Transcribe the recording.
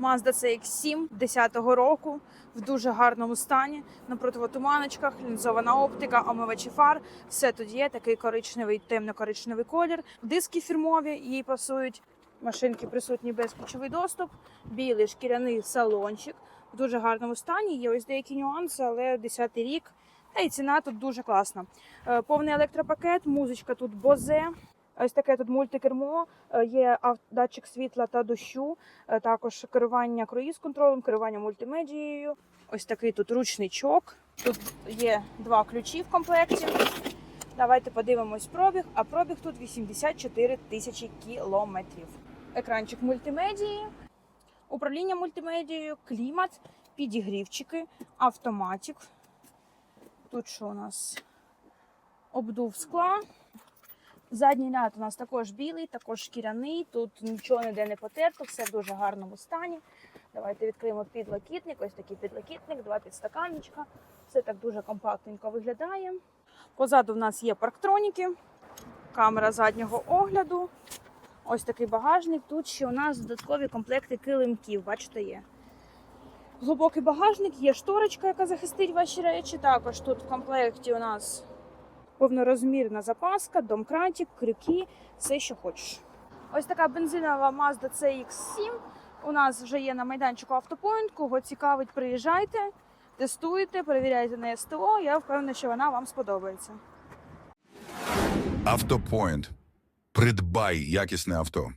Mazda CX-7 10-го року в дуже гарному стані. На противотуманочках, лінзована оптика, омивачі фар. Все тут є. Такий коричневий, темно-коричневий колір. Диски фірмові, їй пасують. Машинки присутні безключовий доступ, білий шкіряний салончик в дуже гарному стані. Є ось деякі нюанси, але 10-й рік. Та й ціна тут дуже класна. Е, Повний електропакет, музичка тут Бозе. Ось таке тут мультикермо, е, є датчик світла та дощу, е, також керування круїз-контролем, керування мультимедією. Ось такий тут ручничок. Тут є два ключі в комплекті. Давайте подивимось пробіг, а пробіг тут 84 тисячі кілометрів. Екранчик мультимедії, управління мультимедією, клімат, підігрівчики, автоматик. Тут що у нас? Обдув скла. Задній ряд у нас також білий, також шкіряний. Тут нічого ніде не потерто, все в дуже гарному стані. Давайте відкриємо підлокітник. Ось такий підлокітник, два підстаканничка. Все так дуже компактненько виглядає. Позаду в нас є парктроніки, камера заднього огляду. Ось такий багажник. Тут ще у нас додаткові комплекти килимків. Бачите, є. Глибокий багажник, є шторочка, яка захистить ваші речі. Також тут в комплекті у нас повнорозмірна запаска, домкратик, крюки, все, що хочеш. Ось така бензинова Mazda CX-7 у нас вже є на майданчику Автопоінт. Кого цікавить, приїжджайте, тестуйте, перевіряйте на СТО. Я впевнена, що вона вам сподобається. Автопоінт. Придбай якісне авто.